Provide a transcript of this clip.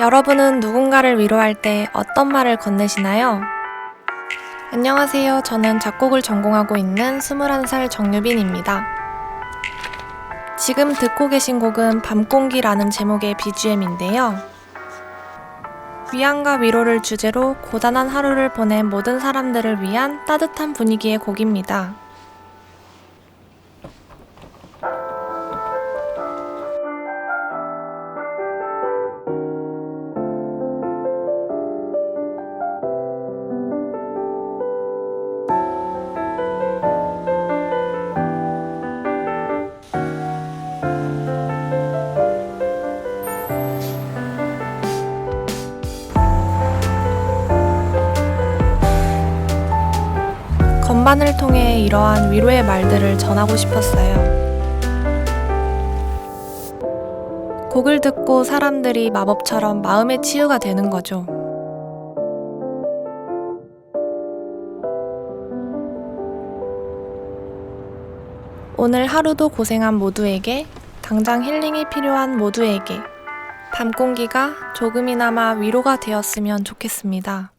여러분은 누군가를 위로할 때 어떤 말을 건네시나요? 안녕하세요. 저는 작곡을 전공하고 있는 21살 정유빈입니다. 지금 듣고 계신 곡은 밤공기라는 제목의 BGM인데요. 위안과 위로를 주제로 고단한 하루를 보낸 모든 사람들을 위한 따뜻한 분위기의 곡입니다. 건반을 통해 이러한 위로의 말들을 전하고 싶었어요. 곡을 듣고 사람들이 마법처럼 마음의 치유가 되는 거죠. 오늘 하루도 고생한 모두에게, 당장 힐링이 필요한 모두에게, 밤 공기가 조금이나마 위로가 되었으면 좋겠습니다.